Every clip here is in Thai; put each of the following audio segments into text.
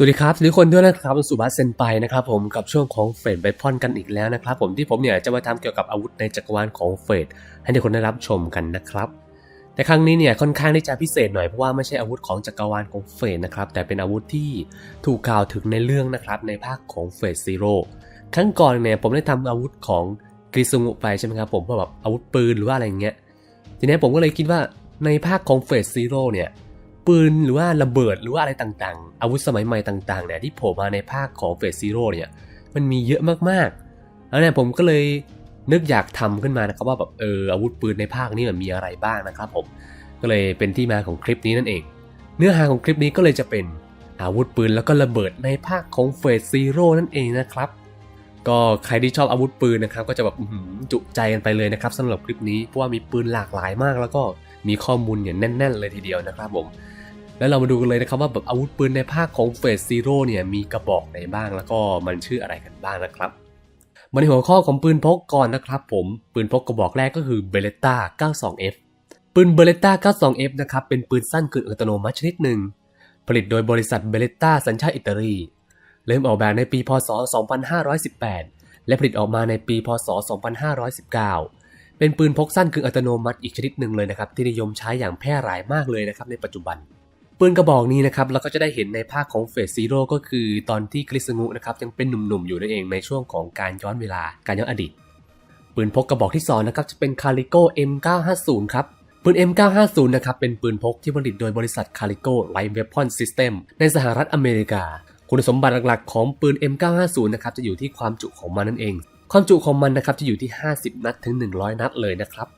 สวัสดีครับทุกคนด้วยนะครับสุบัสเซนไปนะครับผมกับช่วงของเฟดไบพอนกันอีกแล้วนะครับผมที่ผมเนี่ยจะมาทำเกี่ยวกับอาวุธในจักรวาลของเฟดให้ทุกคนได้รับชมกันนะครับแต่ครั้งนี้เนี่ยค่อนข้างที่จะพิเศษหน่อยเพราะว่าไม่ใช่อาวุธของจักรวาลของเฟดนะครับแต่เป็นอาวุธที่ถูกกล่าวถึงในเรื่องนะครับในภาคของเฟดซีโร่ครั้งก่อนเนี่ยผมได้ทำอาวุธของกริซุงุไปใช่ไหมครับผมเพื่อแบบอาวุธปืนหรือว่าอะไรเงี้ยทีนี้ผมก็เลยคิดว่าในภาคของเฟสซีโร่เนี่ย ปืนหรือว่าระเบิดหรือว่าอะไรต่างๆ อาวุธสมัยใหม่ต่างๆเนี่ยที่โผล่มาในภาคของเฟสซีโร่เนี่ยมันมีเยอะมากๆ แล้วเนี่ยผมก็เลยนึกอยากทำขึ้นมานะครับว่าแบบเอออาวุธปืนในภาคนี้มันมีอะไรบ้างนะครับผมก็เลยเป็นที่มาของคลิปนี้นั่นเอง เนื้อหาของคลิปนี้ก็เลยจะเป็นอาวุธปืนแล้วก็ระเบิดในภาคของเฟสซีโร่นั่นเองนะครับก็ใครที่ชอบอาวุธปืนนะครับก็จะแบบหือจุใจกันไปเลยนะครับสำหรับคลิปนี้เพราะว่ามีปืนหลากหลายมาก แล้วก็มีข้อมูลอย่างแน่น ๆ เลยทีเดียวนะครับผม แล้วเรามาดูกันเลยนะครับว่าแบบอาวุธปืนในภาคของเฟสซีโร่เนี่ยมีกระบอกไหนบ้างแล้วก็มันชื่ออะไรกันบ้างนะครับมาในหัวข้อของปืนพกก่อนนะครับผม ปืนพกกระบอกแรกก็คือ b e r e t t a 92F ปืน b e r e t t a 92F นะครับเป็นปืนสั้นกึ่งอัตโนมัติชนิดหนึ่ง ผลิตโดยบริษัท b e r e t t a สัญชาติอิตาลี เริ่มออกแบบในปีพศ 2518 และผลิตออกมาในปีพศ 2519 เป็นปืนพกสั้นกึ่งอัตโนมัติอีกชนิดหนึ่งเลยนะครับที่นิยมใช้อย่างแพร่หลายมากเลยนะครับในปัจจุบัน ปืนกระบอกนี้นะครับเราก็จะได้เห็นในภาคของเฟสซีโร่ก็คือตอนที่กริสงุนะครับยังเป็นหนุ่มๆอยู่นั่นเองในช่วงของการย้อนเวลาการย้อนอดีต ปืนพกกระบอกที่2นะครับจะเป็น Calico M950 ครับปืน M950 นะครับเป็นปืนพกที่ผลิตโดยบริษัท Calico Light Weapon System ในสหรัฐอเมริกา คุณสมบัติหลักๆของปืน M950 นะครับจะอยู่ที่ความจุของมันนั่นเอง ความจุของมันนะครับจะอยู่ที่ 50 นัดถึง 100 นัดเลยนะครับ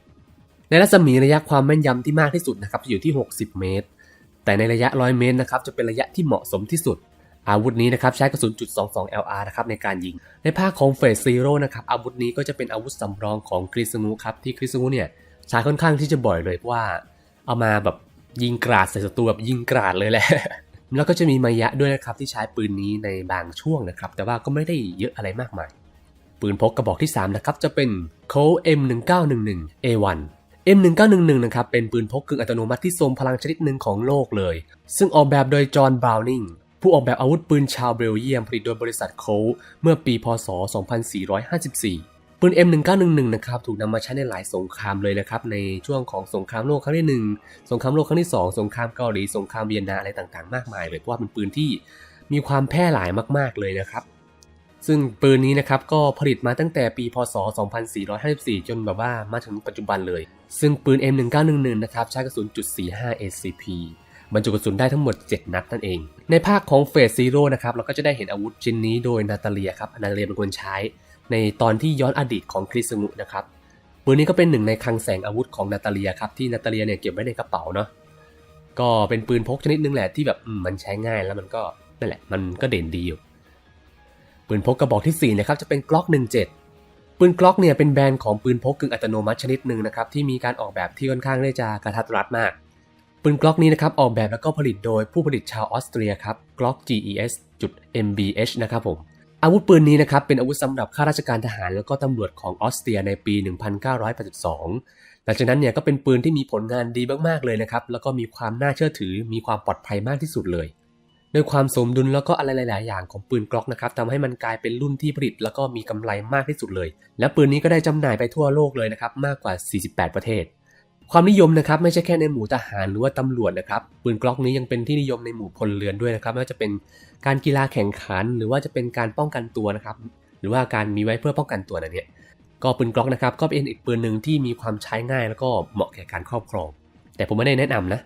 ในรัศมีระยะความแม่นยำที่มากที่สุดนะครับจะอยู่ที่ 60 เมตร แต่ในระยะ 100 เมตรนะครับจะเป็นระยะที่เหมาะสมที่สุด อาวุธนี้นะครับใช้กระสุนจุด22 LR นะครับในการยิง ในภาคของเฟสซีโร่นะครับอาวุธนี้ก็จะเป็นอาวุธสำรองของคริสงูครับที่คริสงูเนี่ยใช้ค่อนข้างที่จะบ่อยเลยว่า เอามาแบบยิงกราดใส่ศัตรูแบบยิงกราดเลยแหละแล้วก็จะมีมายะด้วยนะครับที่ใช้ปืนนี้ในบางช่วงนะครับ แต่ว่าก็ไม่ได้เยอะอะไรมากมาย ปืนพกกระบอกที่3นะครับจะเป็น Colt M1911 A1 M1911 นะครับเป็นปืนพกกึ่งอัตโนมัติที่ทรงพลังชนิดหนึ่งของโลกเลย ซึ่งออกแบบโดยจอห์นบราวนิงผู้ออกแบบอาวุธปืนชาวเบลเยียมผลิตโดยบริษัทโคเมื่อปีพศ 2454 ปืน M1911 นะครับถูกนำมาใช้ในหลายสงครามเลยนะครับในช่วงของสงครามโลกครั้งที่ 1 สงครามโลกครั้งที่ 2 สงครามเกาหลี สงครามเวียนนาอะไรต่างๆ มากมายเลยเพราะว่าเป็นปืนที่มีความแพร่หลายมากๆเลยนะครับ ซึ่งปืนนี้นะครับก็ผลิตมาตั้งแต่ปีพศ 2454 จนแบบว่ามาถึงปัจจุบันเลย ซึ่งปืน M1911 นะครับใช้กระสุนจุด45 ACP บรรจุกระสุนได้ทั้งหมด 7 นัดนั่นเอง ในภาคของเฟสซีโร่นะครับเราก็จะได้เห็นอาวุธชิ้นนี้โดยนาตาเลียครับนาตาเลียเป็นคนใช้ ในตอนที่ย้อนอดีตของคริสงุนะครับปืนนี้ก็เป็นหนึ่งในคลังแสงอาวุธของนาตาเลียครับที่นาตาเลียเนี่ยเก็บไว้ในกระเป๋าเนาะก็เป็นปืนพกชนิดนึงแหละที่แบบมมันใช้ง่ายแล้วมันก็นั่นแหละมันก็เด่นดีอยู่ ปืนพกกระบอกที่ 4 นะครับจะเป็นกล็อก 17 ปืนกล็อกเนี่ยเป็นแบรนด์ของปืนพกกึ่งอัตโนมัติชนิดหนึ่งนะครับที่มีการออกแบบที่ค่อนข้างที่จะกระทัดรัดมาก ปืนกล็อกนี้นะครับออกแบบแล้วก็ผลิตโดยผู้ผลิตชาวออสเตรียครับ Glock GES MBH นะครับผมอาวุธปืนนี้นะครับเป็นอาวุธสำหรับข้าราชการทหารแล้วก็ตำรวจของออสเตรียในปี 1982 หลังจากนั้นเนี่ยก็เป็นปืนที่มีผลงานดีมากๆเลยนะครับแล้วก็มีความน่าเชื่อถือมีความปลอดภัยมากที่สุดเลย ด้วยความสมดุลแล้วก็อะไรหลาย ๆ อย่างของปืนกล็อกนะครับทำให้มันกลายเป็นรุ่นที่ผลิต แล้วก็มีกำไรมากที่สุดเลย และปืนนี้ก็ได้จำหน่ายไปทั่วโลกเลยนะครับมากกว่า 48 ประเทศ ความนิยมนะครับไม่ใช่แค่ในหมู่ทหารหรือว่าตำรวจนะครับปืนกล็อกนี้ยังเป็นที่นิยมในหมู่พลเรือนด้วยนะครับไม่ว่าจะเป็นการกีฬาแข่งขัน หรือว่าจะเป็นการป้องกันตัวนะครับหรือว่าการมีไว้เพื่อป้องกันตัวนั่นเนี่ยก็ปืนกล็อกนะครับก็เป็นอีกปืนหนึ่งที่มีความใช้ง่ายแล้วก็เหมาะแก่การครอบครอง แต่ผมไม่ได้แนะนำนะ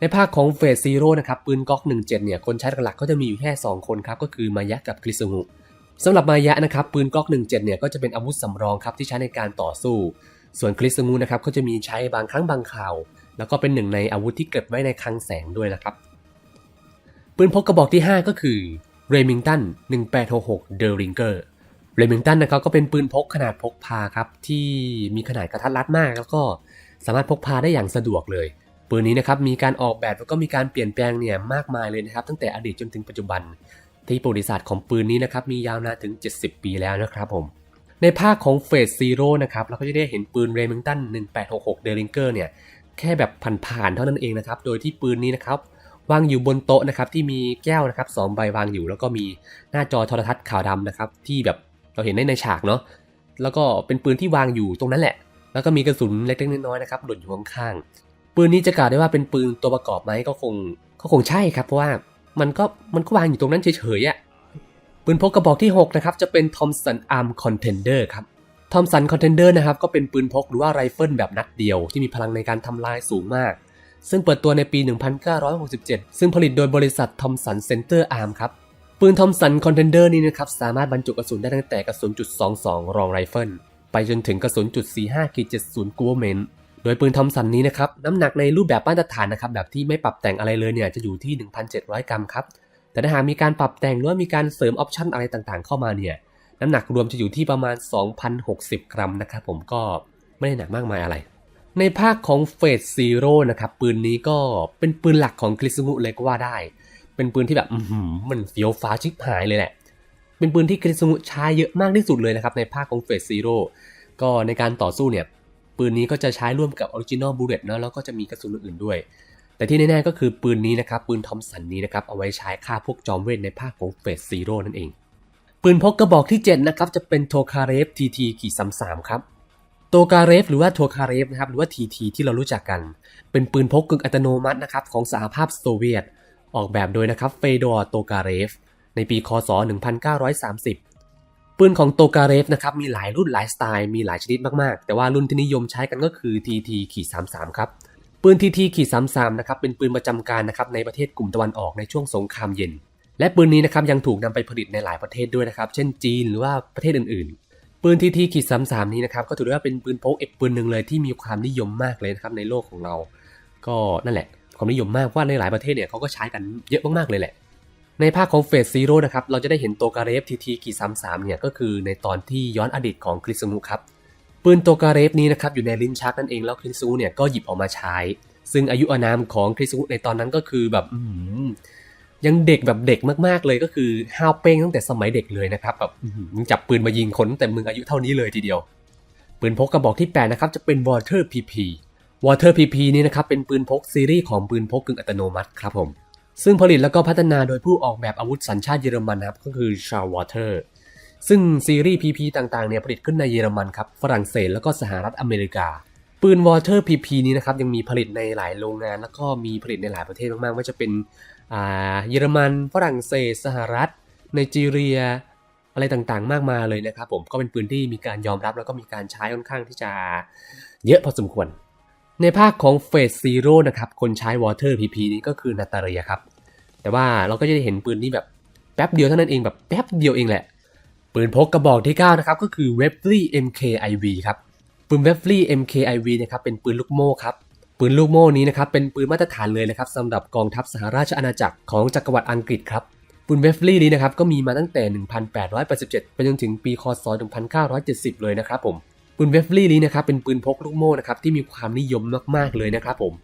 ในภาคของเฟสซีโร่นะครับปืนก๊อก 17 เนี่ยคนใช้หลักๆก็จะมีอยู่แค่ 2 คนครับก็คือมายะกับคริสงุสำหรับมายะนะครับปืนก๊อก 17 เนี่ยก็จะเป็นอาวุธสำรองครับที่ใช้ในการต่อสู้ ส่วนคริสงูนะครับก็จะมีใช้บางครั้งบางคราว แล้วก็เป็นหนึ่งในอาวุธที่เก็บไว้ในคลังแสงด้วยนะครับปืนพกกระบอกที่ 5 ก็คือ Remington 1866 The Ringer Remington นะครับก็เป็นปืนพกขนาดพกพาครับที่มีขนาดกระทัดรัดมาก แล้วก็สามารถพกพาได้อย่างสะดวกเลย ปืนนี้นะครับมีการออกแบบแล้วก็มีการเปลี่ยนแปลงเนี่ยมากมายเลยนะครับ ตั้งแต่อดีตจนถึงปัจจุบัน ที่ประวัติศาสตร์ของปืนนี้นะครับมียาวนานถึง 70 ปีแล้วนะครับผมในภาคของเฟสซีโร่นะครับเราก็จะได้เห็นปืนเรมิงตัน 1866 เดริงเกอร์เนี่ยแค่แบบผ่านๆเท่านั้นเองนะครับ โดยที่ปืนนี้นะครับวางอยู่บนโต๊ะนะครับที่มีแก้วนะครับสองใบวางอยู่ แล้วก็มีหน้าจอโทรทัศน์ขาวดำนะครับที่แบบเราเห็นได้ในฉากเนาะแล้วก็เป็นปืนที่วางอยู่ตรงนั้นแหละ แล้วก็มีกระสุนเล็กๆน้อยๆนะครับหล่นอยู่ข้าง ปืนนี้จะกล่าวได้ว่าเป็นปืนตัวประกอบไหมก็คงก็คงใช่ครับ เพราะว่ามันก็มันก็วางอยู่ตรงนั้นเฉยๆอะ่ะปืนพกกระบอกที่ 6 นะครับ จะเป็น Thompson Arm Contender ครับ Thompson Contender นะครับ ก็เป็นปืนพกหรือว่าไรเฟิลแบบนัดเดียว ที่มีพลังในการทำลายสูงมาก ซึ่งเปิดตัวในปี 1967 ซึ่งผลิตโดยบริษัท Thompson Center Arm ครับ ปืน Thompson Contender นี้นะครับ สามารถบรรจุกระสุนได้ตั้งแต่กระสุนจุด22รองไรเฟิลไปจนถึงกระสุนจุด45.70กูเมน โดยปืนทอมสันนี้นะครับน้ำหนักในรูปแบบมาตรฐานนะครับแบบที่ไม่ปรับแต่งอะไรเลยเนี่ยจะอยู่ที่ 1,700 กรัมครับแต่ถ้าหากมีการปรับแต่งหรือว่ามีการเสริมออปชั่นอะไรต่างๆ เข้ามาเนี่ยน้ำหนักรวมจะอยู่ที่ประมาณ 2,060 กรัมนะครับผมก็ไม่ได้หนักมากมายอะไร ในภาคของเฟสซีโร่นะครับปืนนี้ก็เป็นปืนหลักของคริสงุเลยก็ว่าได้ เป็นปืนที่แบบมันเฟี้ยวฟ้าชิบหายเลยแหละเป็นปืนที่คริสงุใช้เยอะมากที่สุดเลยนะครับในภาคของเฟสซีโร่ก็ในการต่อสู้เนี่ย ปืนนี้ก็จะใช้ร่วมกับออริจินอลบูเลตเนาะแล้วก็จะมีกระสุนอื่นๆด้วย แต่ที่แน่ๆก็คือปืนนี้นะครับ ปืนทอมสันนี้นะครับ เอาไว้ใช้ฆ่าพวกจอมเวทในภาคของเฟสซีโร่นั่นเอง ปืนพกกระบอกที่ 7 นะครับ จะเป็นโทคาเรฟทีทีขีดสามสามครับโตคาเรฟหรือว่าโทคาเรฟนะครับหรือว่าทีทีที่เรารู้จักกัน เป็นปืนพกกึ่งอัตโนมัตินะครับของสหภาพโซเวียต ออกแบบโดยนะครับเฟโดร์โตคาเรฟในปีคศ 1930 ปืนของโตการเรฟนะครับมีหลายรุ่นหลายสไตล์มีหลายชนิดมากๆ แต่ว่ารุ่นที่นิยมใช้กันก็คือ TT ขีด33ครับปืน TT ขีด33นะครับเป็นปืนประจำการนะครับในประเทศกลุ่มตะวันออกในช่วงสงครามเย็น และปืนนี้นะครับยังถูกนำไปผลิตในหลายประเทศด้วยนะครับ เช่นจีนหรือว่าประเทศอื่นๆ ปืน TT ขีด33นี้นะครับก็ถือว่าเป็นปืนพกเอกปืนหนึ่งเลยที่มีความนิยมมากเลยนะครับในโลกของเรา ก็นั่นแหละความนิยมมากว่าในหลายประเทศเนี่ยเขาก็ใช้กันเยอะมากๆเลยแหละ ในภาคของเฟสซีโร่นะครับ เราจะได้เห็นโตการเรฟทีทีกี่สามสามเนี่ย ก็คือในตอนที่ย้อนอดีตของคริสงูครับ ปืนโตการเรฟนี้นะครับ อยู่ในลิ้นชักนั่นเอง แล้วคริสงูเนี่ยก็หยิบออกมาใช้ ซึ่งอายุอานามของคริสงูในตอนนั้นก็คือแบบยังเด็กแบบเด็กมากๆเลยก็คือห้าวเป้งตั้งแต่สมัยเด็กเลยนะครับแบบมึงจับปืนมายิงคนตั้งแต่มึงอายุเท่านี้เลยทีเดียว ปืนพกกระบอกที่8นะครับจะเป็น Water PP Water PP นี้นะครับเป็นปืนพกซีรีส์ของปืนพกกึ่งอัตโนมัติครับผม ซึ่งผลิตแล้วก็พัฒนาโดยผู้ออกแบบอาวุธสัญชาติเยอรมันครับก็คือชาร์วอเตอร์ซึ่งซีรีส์ PP ต่างๆเนี่ยผลิตขึ้นในเยอรมันครับฝรั่งเศสแล้วก็สหรัฐอเมริกา ปืน Water PP นี้นะครับยังมีผลิตในหลายโรงงาน แล้วก็มีผลิตในหลายประเทศมากๆว่าจะเป็นเยอรมัน ฝรั่งเศส สหรัฐไนจีเรีย อะไรต่างๆ มากมายเลยนะครับผมก็เป็นปืนที่มีการยอมรับแล้วก็มีการใช้ค่อนข้างที่จะเยอะพอสมควร ในภาคของเฟสซีโร่นะครับ คนใช้ Water PP นี้ก็คือนาตาเรียครับ แต่ว่าเราก็จะได้เห็นปืนนี้แบบแป๊บเดียวเท่านั้นเองแบบแป๊บเดียวเองแหละ ปืนพกกระบอกที่ 9 นะครับ ก็คือ w e b l y MKIV ครับ ปืน w e b l y MKIV นะครับเป็นปืนลูกโม่ครับ ปืนลูกโม่นี้นะครับเป็นปืนมาตรฐานเลยนะครับสำหรับกองทัพสหราชอาณาจักรของจักรวรรดิอังกฤษครับปืน w e b l y นี้นะครับก็มีมาตั้งแต่ 1887 ไปจนถึงปีคศ 1970 เลยนะครับผม ปืน w e b l y นี้นะครับเป็นปืนพกลูกโม่นะครับที่มีความนิยมมากๆเลยนะครับผม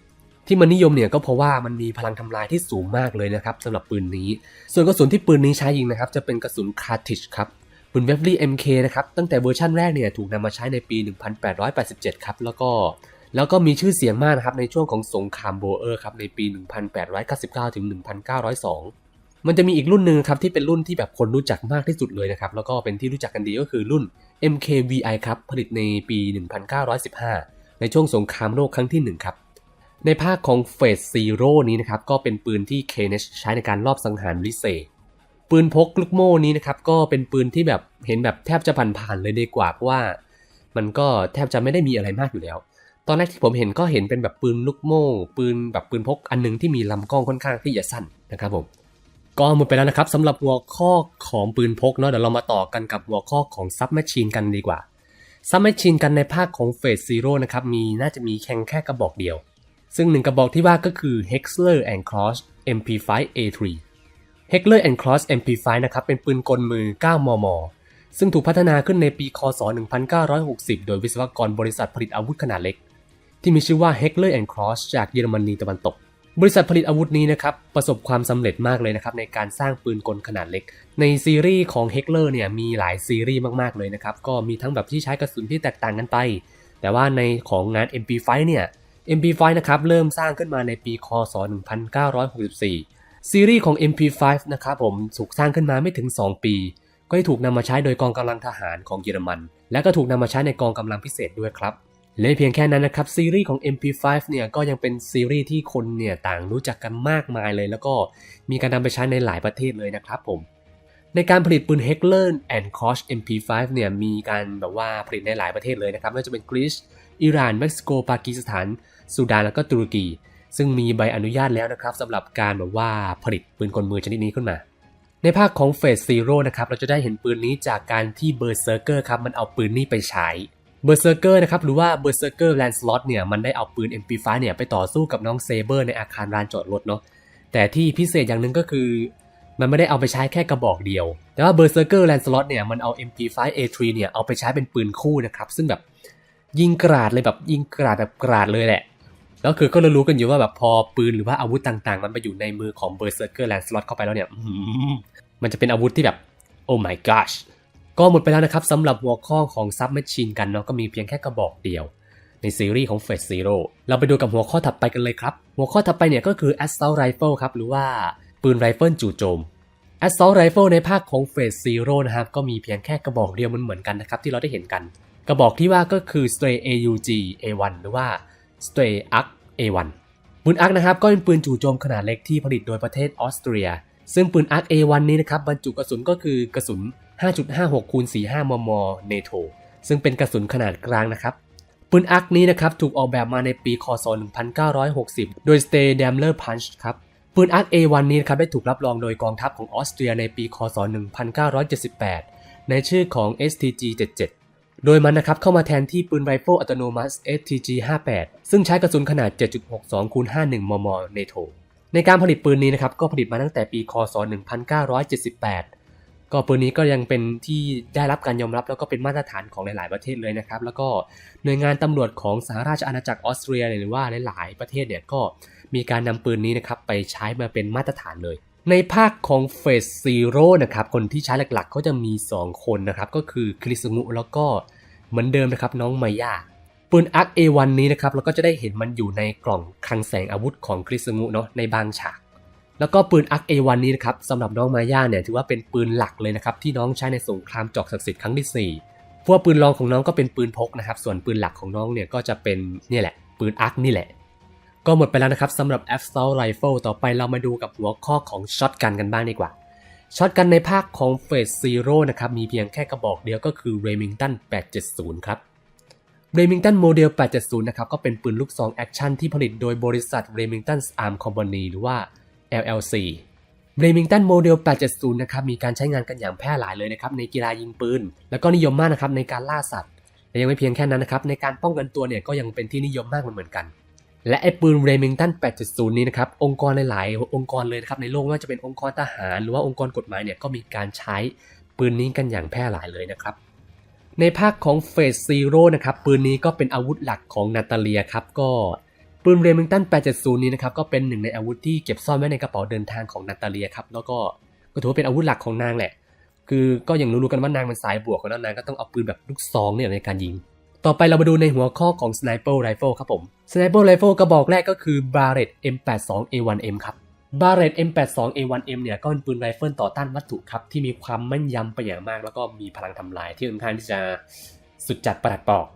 ที่มันนิยมเนี่ยก็เพราะว่ามันมีพลังทำลายที่สูงมากเลยนะครับสำหรับปืนนี้ ส่วนกระสุนที่ปืนนี้ใช้ยิงนะครับจะเป็นกระสุนคาร์ติชครับปืนเวฟลี่ MK นะครับตั้งแต่เวอร์ชันแรกเนี่ยถูกนำมาใช้ในปี 1887 ครับแล้วก็แล้วก็มีชื่อเสียงมากนะครับในช่วงของสงครามโบเออร์ครับในปี 1899 ถึง 1902 มันจะมีอีกรุ่นหนึ่งครับที่เป็นรุ่นที่แบบคนรู้จักมากที่สุดเลยนะครับแล้วก็เป็นที่รู้จักกันดีก็คือรุ่น MKVI ครับผลิตในปี 1915 ในช่วงสงครามโลกครั้งที่หนึ่งครับ ในภาคของเฟสซีโร่นี้นะครับก็เป็นปืนที่เคเนชใช้ในการลอบสังหารลิเซปืนพกลูกโม่นี้นะครับก็เป็นปืนที่แบบเห็นแบบแทบจะผ่านๆเลยดีกว่าเพราะว่า มันก็แทบจะไม่ได้มีอะไรมากอยู่แล้ว ตอนแรกที่ผมเห็นก็เห็นเป็นแบบปืนลูกโม่ ปืนแบบปืนพกอันหนึงที่มีลำกล้องค่อนข้างที่จะสั้นนะครับผม ก็หมดไปแล้วนะครับสำหรับหัวข้อของปืนพกเนาะเดี๋ยวเรามาต่อกันกับหัวข้อของซับแมชชีนกันดีกว่าซับแมชชีนกันในภาคของเฟสซีโร่นะครับมีน่าจะมีแค่แค่กระบอกเดียว ซึ่งหนึ่งกระบอกที่ว่าก็คือ Hexler and Cross MP5A3 Hexler and Cross MP5 นะครับเป็นปืนกลมือ 9 มม ซึ่งถูกพัฒนาขึ้นในปีคศ 1960 โดยวิศวกรบริษัทผลิตอาวุธขนาดเล็ก ที่มีชื่อว่า Heckler and Cross จากเยอรมนีตะวันตก บริษัทผลิตอาวุธนี้นะครับประสบความสำเร็จมากเลยนะครับในการสร้างปืนกลขนาดเล็ก ในซีรีส์ของ Heckler เนี่ยมีหลายซีรีส์มากๆเลยนะครับก็มีทั้งแบบที่ใช้กระสุนที่แตกต่างกันไป แต่ว่าในของงาน MP5 เนี่ย MP5 นะครับเริ่มสร้างขึ้นมาในปีคศ 1964 ซีรีส์ของ MP5 นะครับผมถูกสร้างขึ้นมาไม่ถึง 2 ปี ก็ได้ถูกนำมาใช้โดยกองกำลังทหารของเยอรมัน และก็ถูกนำมาใช้ในกองกำลังพิเศษด้วยครับ และเพียงแค่นั้นนะครับซีรีส์ของ MP5 เนี่ยก็ยังเป็นซีรีส์ที่คนเนี่ยต่างรู้จักกันมากมายเลย แล้วก็มีการนำไปใช้ในหลายประเทศเลยนะครับผม ในการผลิตปืน Heckler and Koch MP5 เนี่ยมีการแบบว่าผลิตในหลายประเทศเลยนะครับไม่ว่าจะเป็นกรีซอิหร่านเม็กซิโกปากีสถานสุดานแล้วก็ตุรกี ซึ่งมีใบอนุญาตแล้วนะครับสำหรับการแบบว่าผลิตปืนกลมือชนิดนี้ขึ้นมาในภาคของเฟสซีโร่นะครับเราจะได้เห็นปืนนี้จากการที่เบอร์เซอร์เกอร์ครับมันเอาปืนนี้ไปใช้ เบอร์เซอร์เกอร์นะครับหรือว่าเบอร์เซอร์เกอร์แลนสล็อตเนี่ยมันได้เอาปืน MP5 เนี่ยไปต่อสู้กับน้องเซเบอร์ในอาคารลานจอดรถเนาะแต่ที่พิเศษอย่างหนึ่งก็คือ มันไม่ได้เอาไปใช้แค่กระบอกเดียว แต่ว่า Berserker Lancelot เนี่ยมันเอา MP5A3 เนี่ยเอาไปใช้เป็นปืนคู่นะครับซึ่งแบบยิงกราดเลยแบบยิงกราดแบบกราดเลยแหละแล้วคือก็รู้กันอยู่ว่าแบบพอปืนหรือว่าอาวุธต่างๆ มันไปอยู่ในมือของ Berserker Lancelot เข้าไปแล้วเนี่ยมันจะเป็นอาวุธที่แบบโอ้ my gosh ก็หมดไปแล้วนะครับสำหรับหัวข้อของ Submachine กันเนาะก็มีเพียงแค่กระบอกเดียว ในซีรีส์ของ Phase Zero เราไปดูกับหัวข้อถัดไปกันเลยครับ หัวข้อถัดไปเนี่ยก็คือ Assault Rifle ครับ หรือว่าปืนไรเฟิลจู่โจม Assault Rifle ในภาคของ Phase Zero นะครับ ก็มีเพียงแค่กระบอกเดียวมันเหมือนกันนะครับ ที่เราได้เห็นกัน กระบอกที่ว่าก็คือ Stray AUG A1 หรือว่า Stray ARC A1 ปืน ARC นะครับก็เป็นปืนจู่โจมขนาดเล็กที่ผลิตโดยประเทศออสเตรีย ซึ่งปืน ARC A1 นี้นะครับบรรจุกระสุนก็คือกระสุน 5.56คูณ45 มม NATO ซึ่งเป็นกระสุนขนาดกลางนะครับ ปืนอักนี้นะครับถูกออกแบบมาในปีคศ 1960 โดย Stay Daimler Punch ครับปืนอัก A1 นี้นะครับได้ถูกรับรองโดยกองทัพของออสเตรียในปีคศ 1978 ในชื่อของ STG 77โดยมันนะครับเข้ามาแทนที่ปืนไรเฟิลอัตโนมัติ STG 58ซึ่งใช้กระสุนขนาด 7.62คูณ51 มม NATO ในการผลิตปืนนี้นะครับก็ผลิตมาตั้งแต่ปีคศ 1978 ก็ปืนนี้ก็ยังเป็นที่ได้รับการยอมรับแล้วก็เป็นมาตรฐานของหลาย ๆ ประเทศเลยนะครับ แล้วก็หน่วยงานตำรวจของสหราชอาณาจักรออสเตรียหรือว่าหลาย ๆ ประเทศเนี่ยก็มีการนำปืนนี้นะครับไปใช้มาเป็นมาตรฐานเลย ในภาคของเฟสซีโร่นะครับคนที่ใช้หลัก ๆ ก็จะมี 2 คนนะครับก็คือคริสงุแล้วก็เหมือนเดิมนะครับน้องมายา ปืนอาร์ค A1 นี้นะครับเราก็จะได้เห็นมันอยู่ในกล่องคลังแสงอาวุธของคริสงุเนาะในบางฉาก แล้วก็ปืนอัก A1 นี้นะครับสำหรับน้องมาย่าเนี่ยถือว่าเป็นปืนหลักเลยนะครับที่น้องใช้ในสงครามจอกศักดิ์สิทธิ์ครั้งที่ 4 พวกปืนรองของน้องก็เป็นปืนพกนะครับส่วนปืนหลักของน้องเนี่ยก็จะเป็นนี่แหละ ปืนอักนี่แหละ ก็หมดไปแล้วนะครับสำหรับ Assault Rifle ต่อไปเรามาดูกับหัวข้อของช็อตกันกันบ้างดีกว่าช็อตกันในภาคของ Phase Zero นะครับมีเพียงแค่กระบอกเดียวก็คือ Remington 870 ครับ Remington Model 870 นะครับ ก็เป็นปืนลูกซองแอคชั่นที่ผลิตโดยบริษัท Remington Arms Company หรือว่า LLC Remington Model 870 นะครับ มีการใช้งานกันอย่างแพร่หลายเลยนะครับ ในกีฬายิงปืน แล้วก็นิยมมากนะครับในการล่าสัตว์ และยังไม่เพียงแค่นั้นนะครับ ในการป้องกันตัวเนี่ยก็ยังเป็นที่นิยมมากเหมือนกัน และไอ้ปืน Remington 870 นี้นะครับ องค์กรหลาย ๆ องค์กรเลยนะครับ ในโลกไม่ว่าจะเป็นองค์กรทหาร หรือว่าองค์กรกฎหมายเนี่ย ก็มีการใช้ปืนนี้กันอย่างแพร่หลายเลยนะครับ ในภาคของ Phase Zero นะครับปืนนี้ก็เป็นอาวุธหลักของนาตาเลียครับก็ปืนเรมิงตัน 870 นี้นะครับก็เป็นหนึ่งในอาวุธที่เก็บซ่อนไว้ในกระเป๋าเดินทางของนาตาเลียครับแล้วก็ก็ถือว่าเป็นอาวุธหลักของนางแหละ คือก็อย่างรู้ๆกันว่านางเป็นสายบวกแล้วนางก็ต้องเอาปืนแบบลูกซองเนี่ยในการยิง ต่อไปเรามาดูในหัวข้อของ Sniper Rifle ครับผม Sniper Rifle กระบอกแรกก็คือ Barrett M82A1M ครับ Barrett M82A1M เนี่ยก็เป็นปืนไรเฟิลต่อต้านวัตถุครับ ที่มีความแม่นยำไปอย่างมาก แล้วก็มีพลังทำลายที่ค่อนข้างที่จะสุดจัดประหลัดปอก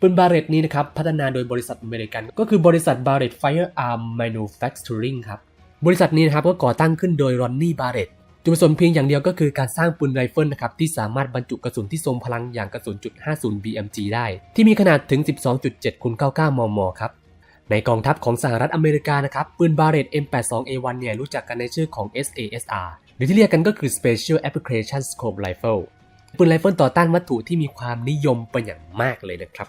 ปืนบาเรตนี้นะครับ พัฒนาโดยบริษัทอเมริกัน ก็คือบริษัท Barrett Firearm Manufacturing ครับ บริษัทนี้นะครับก็ก่อตั้งขึ้นโดยรอนนี่บาเรตจุดประสงค์เพียงอย่างเดียวก็คือการสร้างปืนไรเฟิลนะครับที่สามารถบรรจุกระสุนที่ทรงพลังอย่างกระสุนจุด50 BMG ได้ ที่มีขนาดถึง 12.7คูณ99 มม ครับ ในกองทัพของสหรัฐอเมริกานะครับปืนบาเรต M82A1 เนี่ยรู้จักกันในชื่อของ SASR หรือที่เรียกกันก็คือ Special Application Scope Rifle ปืนไรเฟิลต่อต้านวัตถุที่มีความนิยมเป็นอย่างมากเลยนะครับ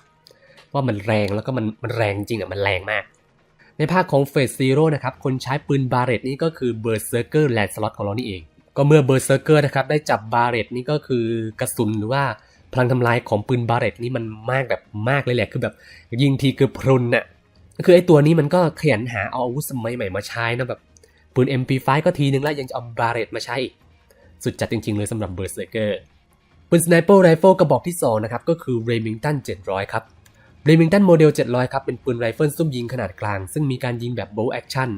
ว่ามันแรงแล้วก็มันมันแรงจริงอะมันแรงมาก ในภาคของเฟสซีโร่นะครับคนใช้ปืนบาเรตนี่ก็คือเบอร์เซอร์เกอร์แลนสล็อตของเรานี่เอง ก็เมื่อเบอร์เซอร์เกอร์นะครับได้จับบาเรตนี่ก็คือกระสุนหรือว่าพลังทำลายของปืนบาเรตนี่มันมากแบบมากเลยแหละคือแบบยิงทีคือพรุนน่ะ คือไอ้ตัวนี้มันก็ขยันหาเอาอาวุธสมัยใหม่มาใช้นะแบบปืน MP5 ก็ทีนึงแล้วยังจะเอาบาเรตมาใช้อีก สุดจัดจริงๆเลยสำหรับเบอร์เซอร์เกอร์ปืนสไนเปอร์ไรเฟิลกระบอกที่ 2 นะครับ ก็คือ Remington 700 ครับเรมิงตันโมเดล700 ครับ เป็นปืนไรเฟิลซุ่มยิงขนาดกลาง ซึ่งมีการยิงแบบโบว์แอคชั่น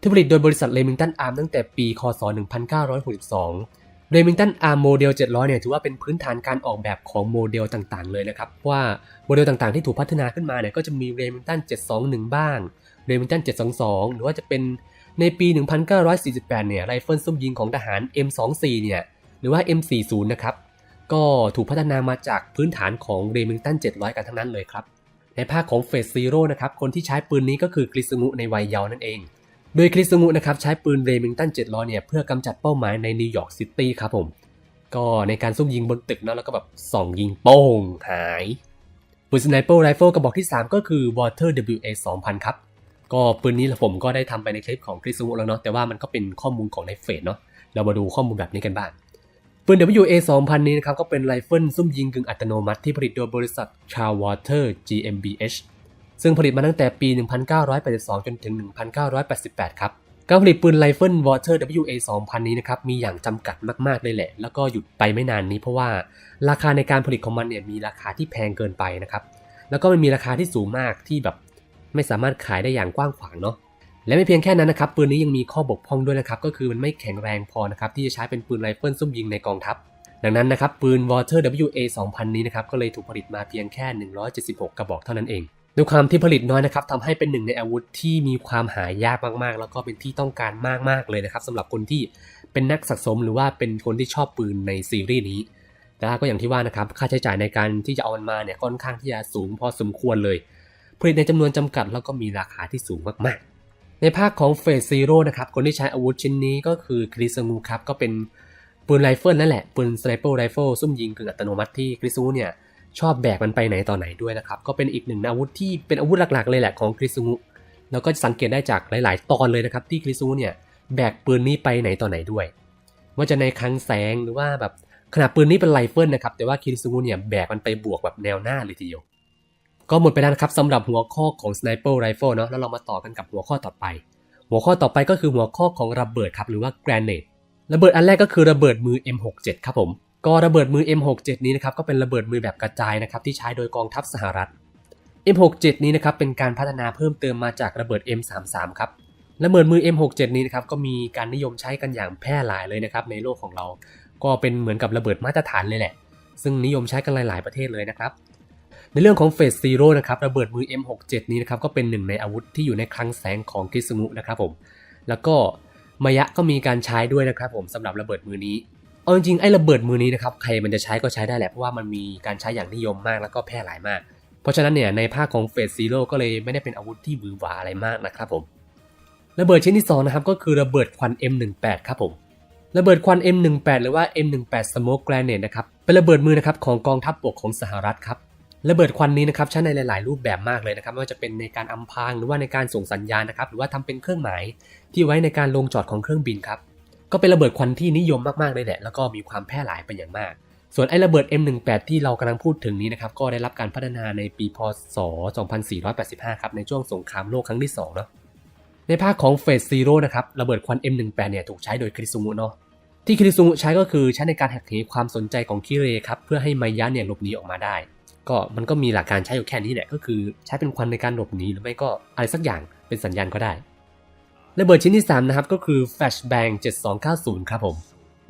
ที่ผลิตโดยบริษัทเรมิงตันอาร์มตั้งแต่ปี คศ 1962 เรมิงตันอาร์โมเดล700เนี่ยถือว่าเป็นพื้นฐานการออกแบบของโมเดลต่างๆ เลยนะครับ ว่าโมเดลต่างๆ ที่ถูกพัฒนาขึ้นมาเนี่ยก็จะมีเรมิงตัน721 บ้างเรมิงตัน722 หรือว่าจะเป็นในปี 1948 เนี่ยไรเฟิลซุ่มยิงของทหาร M24 เนี่ยหรือว่า M40 นะครับก็ถูกพัฒนามาจากพื้นฐานของเรมิงตัน700 กันทั้งนั้นเลยครับในภาคของเฟสซีโร่นะครับคนที่ใช้ปืนนี้ก็คือกริสงุในวัยเยาว์นั่นเอง โดยคริสงุนะครับใช้ปืนเรมิงตัน700เนี่ยเพื่อกำจัดเป้าหมายในนิวยอร์กซิตี้ครับผม ก็ในการซุ่มยิงบนตึกเนาะแล้วก็แบบส่องยิงโป้งหายปืนสไนเปอร์ไรเฟิลกระบอกที่ 3 ก็คือ Water WA 2000 ครับ ก็ปืนนี้ผมก็ได้ทำไปในคลิปของคริสงุแล้วเนาะแต่ว่ามันก็เป็นข้อมูลของในเฟสเนาะเรามาดูข้อมูลแบบนี้กันบ้างปืน WA 2000 นี้นะครับก็เป็นไรเฟิลซุ่มยิงกึ่งอัตโนมัติที่ผลิตโดยบริษัท c h a r Water GmbH ซึ่งผลิตมาตั้งแต่ปี 1982 จนถึง 1988 ครับ การผลิตปืนไรเฟิล Water WA 2000 นี้นะครับ มีอย่างจำกัดมาก ๆ เลยแหละ แล้วก็หยุดไปไม่นานนี้เพราะว่าราคาในการผลิตของมันเนี่ยมีราคาที่แพงเกินไปนะครับ แล้วก็มันมีราคาที่สูงมากที่แบบไม่สามารถขายได้อย่างกว้างขวางเนาะและไม่เพียงแค่นั้นนะครับ ปืนนี้ยังมีข้อบกพร่องด้วยนะครับ ก็คือมันไม่แข็งแรงพอนะครับ ที่จะใช้เป็นปืนไรเฟิลซุ่มยิงในกองทัพ ดังนั้นนะครับ ปืน Water WA 2000 นี้นะครับ ก็เลยถูกผลิตมาเพียงแค่ 176 กระบอกเท่านั้นเอง ด้วยความที่ผลิตน้อยนะครับทำให้เป็นหนึ่งในอาวุธที่มีความหายากมากๆ แล้วก็เป็นที่ต้องการมากๆเลยนะครับสำหรับคนที่เป็นนักสะสมหรือว่าเป็นคนที่ชอบปืนในซีรีส์นี้แต่ก็อย่างที่ว่านะครับค่าใช้จ่ายในการที่จะเอามันมาเนี่ยค่อนข้างที่จะสูงพอสมควรเลยผลิตในจำนวนจำกัดแล้วก็มีราคาที่สูงมากๆ ในภาคของเฟสซีโร่นะครับคนที่ใช้อาวุธชิ้นนี้ก็คือคริสงูครับก็เป็นปืนไรเฟิลนั่นแหละปืนสไนเปอร์ไรเฟิลซุ่มยิงกึ่งอัตโนมัติที่คริสงูเนี่ย ชอบแบกมันไปไหนต่อไหนด้วยนะครับ ก็เป็นอีกหนึ่งอาวุธที่เป็นอาวุธหลักๆเลยแหละของคริสงูแล้วก็สังเกตได้จากหลาย ๆ ตอนเลยนะครับ ที่คริสงูเนี่ยแบกปืนนี้ไปไหนต่อไหนด้วย ว่าจะในคลังแสงหรือว่าแบบขนาดปืนนี้เป็นไรเฟิลนะครับ แต่ว่าคริสงูเนี่ยแบกมันไปบวกแบบแนวหน้าเลยทีเดียวก็หมดไปแล้วนะครับสำหรับหัวข้อของ Sniper Rifle เนาะแล้วเรามาต่อกันกับหัวข้อต่อไป หัวข้อต่อไปก็คือหัวข้อของระเบิดครับหรือว่า Grenade ระเบิดอันแรกก็คือระเบิดมือ M67 ครับผม ก็ระเบิดมือ M67 นี้นะครับก็เป็นระเบิดมือแบบกระจายนะครับที่ใช้โดยกองทัพสหรัฐ M67 นี้นะครับเป็นการพัฒนาเพิ่มเติมมาจากระเบิด M33 ครับระเบิดมือ M67 นี้นะครับก็มีการนิยมใช้กันอย่างแพร่หลายเลยนะครับในโลกของเรา ก็เป็นเหมือนกับระเบิดมาตรฐานเลยแหละ ซึ่งนิยมใช้กันหลาย ๆ ประเทศเลยนะครับ ในเรื่องของเฟสซีโร่นะครับระเบิดมือ M67 นี้นะครับก็เป็นหนึ่งในอาวุธที่อยู่ในคลังแสงของคิซึงุนะครับผมแล้วก็มายะก็มีการใช้ด้วยนะครับผมสำหรับระเบิดมือนี้ เอาจริงๆไอ้ระเบิดมือนี้นะครับใครมันจะใช้ก็ใช้ได้แหละเพราะว่ามันมีการใช้อย่างนิยมมากแล้วก็แพร่หลายมาก เพราะฉะนั้นเนี่ยในภาคของเฟสซีโร่ก็เลยไม่ได้เป็นอาวุธที่หวือหวาอะไรมากนะครับผมระเบิดชิ้นที่2นะครับก็คือระเบิดควัน M18 ครับผมระเบิดควัน M18 หรือว่า M18 Smoke Grenade นะครับเป็นระเบิดมือนะครับของกองทัพบกของสหรัฐครับระเบิดควันนี้นะครับใช้ในหลาย ๆ รูปแบบมากเลยนะครับไม่ว่าจะเป็นในการอำพรางหรือว่าในการส่งสัญญาณนะครับหรือว่าทำเป็นเครื่องหมายที่ไว้ในการลงจอดของเครื่องบินครับ ก็เป็นระเบิดควันที่นิยมมากๆเลยแหละ แล้วก็มีความแพร่หลายเป็นอย่างมาก ส่วนไอ้ระเบิด M18 ที่เรากำลังพูดถึงนี้นะครับ ก็ได้รับการพัฒนาในปีพศ 2485 ครับในช่วงสงครามโลกครั้งที่2เนาะ ในภาคของเฟสซีโร่นะครับ ระเบิดควัน M18 เนี่ยถูกใช้โดยคริซุงุเนาะ ที่คิริซุงใช้ก็คือใช้ในการหักเหความสนใจของคิเรครับเพื่อให้ไมยะเนี่ยหลบหนีออกมาได้ ก็มันก็มีหลักการใช้อยู่แค่นี้แหละ ก็คือใช้เป็นควันในการหลบหนีหรือไม่ก็อะไรสักอย่างเป็นสัญญาณก็ได้ ระเบิดชิ้นที่ 3 นะครับ ก็คือ Flashbang 7290 ครับผม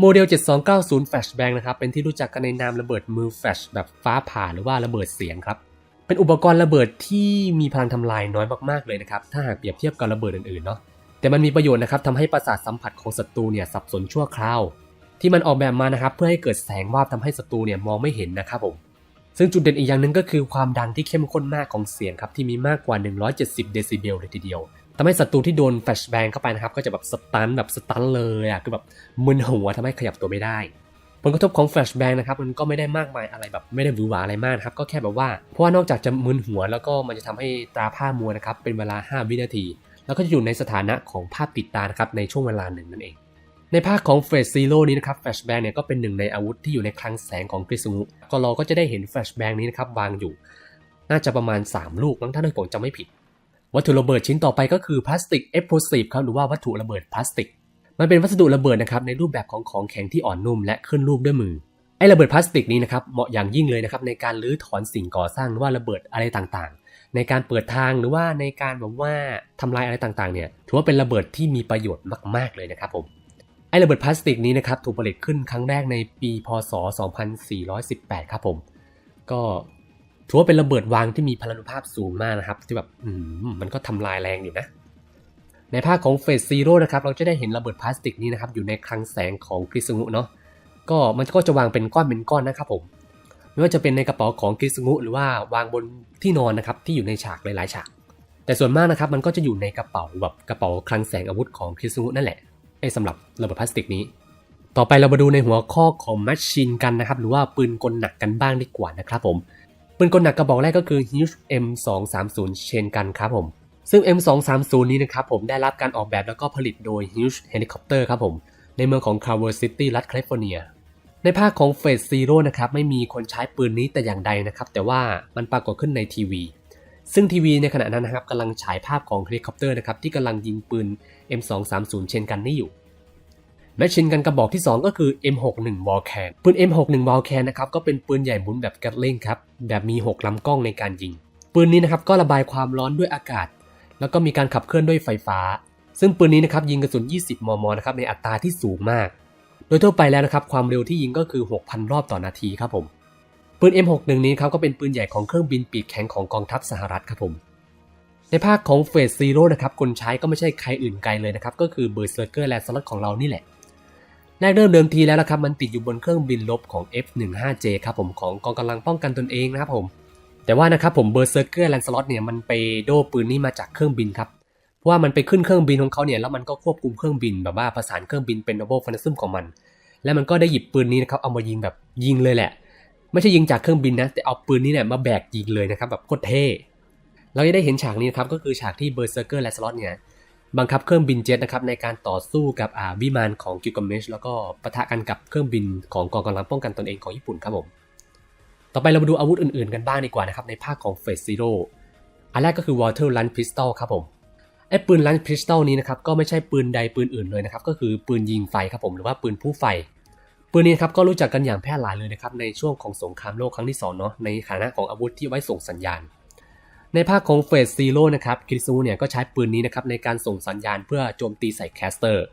โมเดล 7290 Flashbang นะครับ เป็นที่รู้จักกันในนามระเบิดมือแฟลชแบบฟ้าผ่าหรือว่าระเบิดเสียงครับ เป็นอุปกรณ์ระเบิดที่มีพลังทำลายน้อยมากๆเลยนะครับ ถ้าหากเปรียบเทียบกับระเบิดอื่นๆเนาะแต่มันมีประโยชน์นะครับทำให้ประสาทสัมผัสของศัตรูเนี่ยสับสนชั่วคราว ที่มันออกแบบมานะครับเพื่อให้เกิดแสงวาบทำให้ศัตรูเนี่ยมองไม่เห็นนะครับผมซึ่งจุดเด่นอีกอย่างหนึ่งก็คือความดังที่เข้มข้นมากของเสียงครับที่มีมากกว่า 170 เดซิเบลเลยทีเดียว ทำให้ศัตรูที่โดนแฟลชแบงเข้าไปนะครับ ก็จะแบบสตันแบบสตันเลยอะคือแบบมึนหัวทำให้ขยับตัวไม่ได้ ผลกระทบของแฟลชแบงนะครับมันก็ไม่ได้มากมายอะไรแบบไม่ได้หวือหวาอะไรมากครับก็แค่แบบว่า เพราะว่านอกจากจะมึนหัวแล้วก็มันจะทำให้ตาผ้ามัวนะครับเป็นเวลา 5 วินาที แล้วก็จะอยู่ในสถานะของภาพติดตานะครับในช่วงเวลาหนึ่งนั่นเอง ในภาคของเฟสซีโร่นี้นะครับแฟลชแบงเนี่ยก็เป็นหนึ่งในอาวุธที่อยู่ในคลังแสงของกริซุงก็เราก็จะได้เห็นแฟลชแบงนี้นะครับวางอยู่ น่าจะประมาณ 3 ลูกมั้งถ้าผมจำไม่ผิด วัตถุระเบิดชิ้นต่อไปก็คือพลาสติกเอฟโพซีฟครับหรือว่าวัตถุระเบิดพลาสติก มันเป็นวัสดุระเบิดนะครับในรูปแบบของของแข็งที่อ่อนนุ่มและขึ้นรูปด้วยมือไอ้ระเบิดพลาสติกนี้นะครับเหมาะอย่างยิ่งเลยนะครับในการรื้อถอนสิ่งก่อสร้างหรือว่าระเบิดอะไรต่างๆ ในการเปิดทางหรือว่าในการแบบว่าทำลายอะไรต่างๆเนี่ยถือว่าเป็นระเบิดที่มีประโยชน์มาก ๆเลยนะครับผมไอ้ระเบิดพลาสติกนี้นะครับถูกผลิตขึ้นครั้งแรกในปีพศ 2418 ครับผม ก็ ถือว่าเป็นระเบิดวางที่มีพลานุภาพสูงมากนะครับ ที่แบบมันก็ทำลายแรงอยู่นะ ในภาคของเฟสซีโร่นะครับเราจะได้เห็นระเบิดพลาสติกนี้นะครับอยู่ในคลังแสงของคริสงุเนาะก็มันก็จะวางเป็นก้อนเป็นก้อนนะครับผมไม่ว่าจะเป็นในกระเป๋าของคริสงุหรือว่าวางบนที่นอนนะครับที่อยู่ในฉากหลายๆฉาก แต่ส่วนมากนะครับมันก็จะอยู่ในกระเป๋าแบบกระเป๋าคลังแสงอาวุธของคริสงุนั่นแหละไอ้สำหรับระเบิดพลาสติกนี้ต่อไปเรามาดูในหัวข้อของแมชชีนกันนะครับ หรือว่าปืนกลหนักกันบ้างดีกว่านะครับผม ปืนกลหนักกระบอกแรกก็คือ Hughes M230 เชนกันครับผม ซึ่ง M230 นี้นะครับผมได้รับการออกแบบแล้วก็ผลิตโดย Hughes Helicopter ครับผม ในเมืองของ Culver City รัฐแคลิฟอร์เนีย ในภาคของ Phase Zero นะครับไม่มีคนใช้ปืนนี้แต่อย่างใดนะครับ แต่ว่ามันปรากฏขึ้นในทีวี ซึ่งทีวีในขณะนั้นนะครับกำลังฉายภาพของเฮลิคอปเตอร์นะครับที่กำลังยิงปืน M230 เชนกันนี่อยู่ แมชชินกันกระบอกที่ 2 ก็คือ M61 w a l c a n ปืน M61 w a l c a n นะครับก็เป็นปืนใหญ่หมุนแบบกัตลิงครับแบบมี 6ลำกล้องในการยิง ปืนนี้นะครับก็ระบายความร้อนด้วยอากาศ แล้วก็มีการขับเคลื่อนด้วยไฟฟ้า ซึ่งปืนนี้นะครับยิงกระสุน 20 มม นะครับในอัตราที่สูงมาก โดยทั่วไปแล้วนะครับความเร็วที่ยิงก็คือ 6,000 รอบต่อนาทีครับผม ปืน M61 นี้ครับก็เป็นปืนใหญ่ของเครื่องบินปีกแข็งของกองทัพสหรัฐครับผมในภาคของเฟสซีโร่นะครับคนใช้ก็ไม่ใช่ใครอื่นไกลเลยนะครับก็คือเบอร์เซอร์เกอร์แลนด์สล็อตของเรานี่แหละ แรกเริ่มเดิมทีแล้วนะครับมันติดอยู่บนเครื่องบินลบของ F-15J ครับผมของกองกำลังป้องกันตนเองนะครับผมแต่ว่านะครับผมเบอร์เซอร์เกอร์แลนด์สล็อตเนี่ยมันไปโดปืนนี้มาจากเครื่องบินครับเพราะว่ามันไปขึ้นเครื่องบินของเขาเนี่ยแล้วมันก็ควบคุมเครื่องบินแบบว่าประสานเครื่องบินเป็น double phantom ของมัน แล้วมันก็ได้หยิบปืนนี้นะครับเอามายิงแบบยิงเลยแหละ ไม่ใช่ยิงจากเครื่องบินนะแต่เอาปืนนี้เนี่ยมาแบกยิงเลยนะครับแบบโคตรเท่เราจะได้เห็นฉากนี้นครับก็คือฉากที่เบอร์เซอร์เกอร์แลนด์สล็อตเนี่ย บังคับเครื่องบินเจ็ตนะครับในการต่อสู้กับอ่าวิมานของกิลกาเมชแล้วก็ปะทะกันกับเครื่องบินของกองกำลังป้องกันตนเองของญี่ปุ่นครับผม ต่อไปเรามาดูอาวุธอื่นๆกันบ้างดีกว่านะครับในภาคของเฟสซีโร่อันแรกก็คือ Water Lunch Pistol ครับผมไอ้ปืน Lunch Pistol นี้นะครับก็ไม่ใช่ปืนใดปืนอื่นเลยนะครับก็คือปืนยิงไฟครับผมหรือว่าปืนผู้ไฟ ปืนนี้ครับก็รู้จักกันอย่างแพร่หลายเลยนะครับในช่วงของสงครามโลกครั้งที่2เนาะในฐานะของอาวุธที่ไว้ส่งสัญญาณ ในภาคของเฟสซีโร่นะครับคริซูเนี่ยก็ใช้ปืนนี้นะครับในการส่งสัญญาณเพื่อโจมตีใส่แคสเตอร์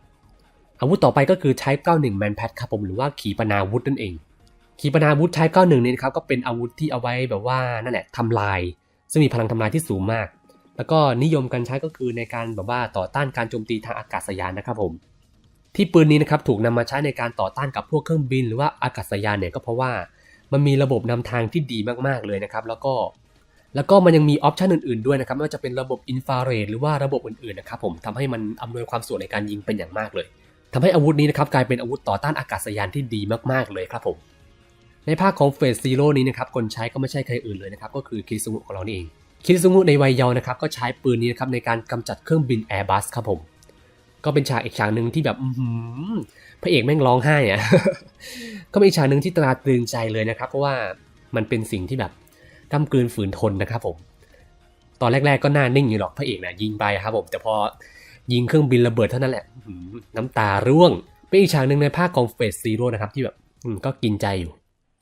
อาวุธต่อไปก็คือ Type 91 Manpad ครับผมหรือว่าขีปนาวุธนั่นเอง ขีปนาวุธ Type 91นี้นะครับก็เป็นอาวุธที่เอาไว้แบบว่านั่นแหละทำลาย ซึ่งมีพลังทำลายที่สูงมาก แล้วก็นิยมกันใช้ก็คือในการแบบว่าต่อต้านการโจมตีทางอากาศยานนะครับผมที่ปืนนี้นะครับถูกนำมาใช้ในการต่อต้านกับพวกเครื่องบิน หรือว่าอากาศยานเนี่ยก็เพราะว่ามันมีระบบนำทางที่ดีมากๆเลยนะครับ แล้วก็ แล้วก็มันยังมีออปชันอื่นๆด้วยนะครับไม่ว่าจะเป็นระบบอินฟราเรดหรือว่าระบบอื่นๆนะครับผมทำให้มันอำนวยความสะดวกในการยิงเป็นอย่างมากเลยทำให้อาวุธนี้นะครับกลายเป็นอาวุธต่อต้านอากาศยานที่ดีมากๆเลยครับผมในภาคของเฟสซีโร่นี้นะครับคนใช้ก็ไม่ใช่ใครอื่นเลยนะครับก็คือคิริซุงุของเรานี่เองคิริซุงุในวัยเยาว์นะครับก็ใช้ปืนนี้นะครับในการกำจัดเครื่องบิน Airbus ครับผมก็เป็นฉากอีกฉากหนึ่งที่แบบอื้อหือพระเอกแม่งร้องไห้อะก็เป็นอีกฉากหนึ่งที่ตราตรึงใจเลยนะครับ เพราะว่ามันเป็นสิ่งที่แบบ กำกลืนฝืนทนนะครับผม ตอนแรก ๆก็น่านิ่งอยู่หรอกพระเอกนะยิงไปครับผมแต่พอยิงเครื่องบินระเบิดเท่านั้นแหละอื้อหือน้ำตาร่วง เป็นอีกฉากหนึ่งในภาคของเฟสซีโร่นะครับที่แบบก็กินใจอยู่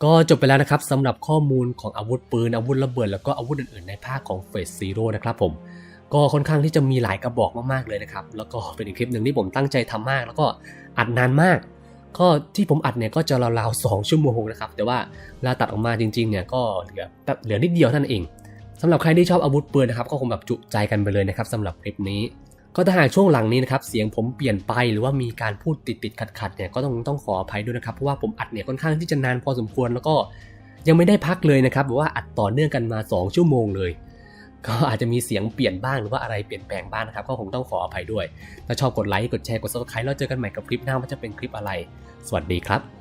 ก็จบไปแล้วนะครับสำหรับข้อมูลของอาวุธปืนอาวุธระเบิด แล้วก็อาวุธอื่นๆในภาคของเฟสซีโร่นะครับผมก็ค่อนข้างที่จะมีหลายกระบอกมากๆเลยนะครับ แล้วก็เป็นอีกคลิปหนึ่งที่ผมตั้งใจทำมาก แล้วก็อัดนานมาก ก็ที่ผมอัดเนี่ยก็จะราวๆสองชั่วโมงนะครับ แต่ว่าเวลาตัดออกมาจริงๆเนี่ยก็เหลือแบบเหลือนิดเดียวท่านเองสำหรับใครที่ชอบอาวุธปืนนะครับ ก็คงแบบจุใจกันไปเลยนะครับสำหรับคลิปนี้ ก็ถ้าหากช่วงหลังนี้นะครับเสียงผมเปลี่ยนไปหรือว่ามีการพูดติดติดขัดขัดๆเนี่ยก็ต้องต้องขออภัยด้วยนะครับเพราะว่าผมอัดเนี่ยค่อนข้างที่จะนานพอสมควรแล้วก็ยังไม่ได้พักเลยนะครับแบบว่าอัดต่อเนื่องกันมา 2 ชั่วโมงเลย ก็อาจจะมีเสียงเปลี่ยนบ้างหรือว่าอะไรเปลี่ยนแปลงบ้างนะครับ ก็คงต้องขออภัยด้วย ถ้าชอบกดไลค์ กดแชร์ กดซับสไครต์แล้วเจอกันใหม่กับคลิปหน้าว่าจะเป็นคลิปอะไร สวัสดีครับ